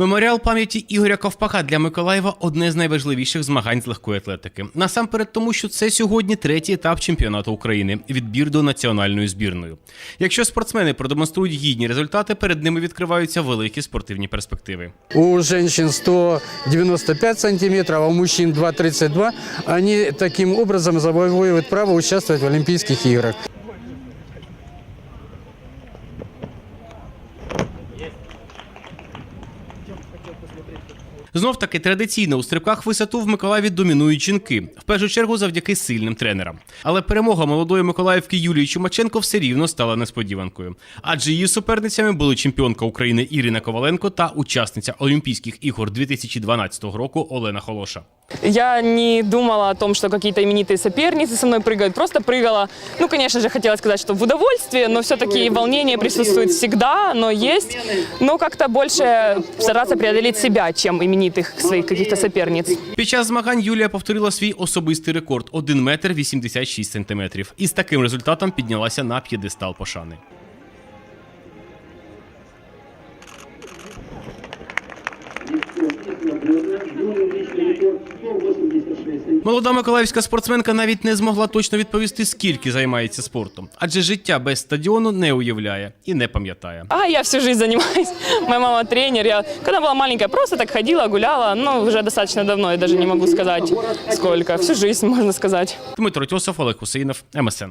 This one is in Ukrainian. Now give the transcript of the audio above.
Меморіал пам'яті Ігоря Ковпака для Миколаєва одне з найважливіших змагань з легкої атлетики. Насамперед, тому що це сьогодні третій етап чемпіонату України відбір до національної збірної. Якщо спортсмени продемонструють гідні результати, перед ними відкриваються великі спортивні перспективи. У женщин 195 сантиметров, а у мужчин 2,32. Они таким образом завоевывают право участвовать в Олимпийских играх. Знов таки традиційно у стрибках в висоту в Миколаєві домінують жінки, в першу чергу завдяки сильним тренерам. Але перемога молодої Миколаївки Юлії Чумаченко все рівно стала несподіванкою. Адже її суперницями були чемпіонка України Ірина Коваленко та учасниця Олімпійських ігор 2012 року Олена Холоша. Я не думала о том, что какие-то именитые соперницы со мной прыгают. Просто прыгала. Ну, конечно же, хотела сказать, что в удовольствие, но все-таки волнение присутствует всегда, но есть. Но как-то больше стараться преодолеть себя, чем именитых своих каких-то соперниц. Під час змагань Юлія повторила свій особистий рекорд 1 метр 86 сантиметрів. І з таким результатом піднялася на п'єдестал пошани. Молода миколаївська спортсменка навіть не змогла точно відповісти, скільки займається спортом, адже життя без стадіону не уявляє і не пам'ятає. А я всю жизнь займаюся. Моя мама тренер. Я, коли була маленька, просто так ходила, гуляла. Ну, вже достаточно давно, я навіть не можу сказати скільки. Всю жизнь, можна сказати. Дмитро Тьосов, Олег Хусейнов, МСН.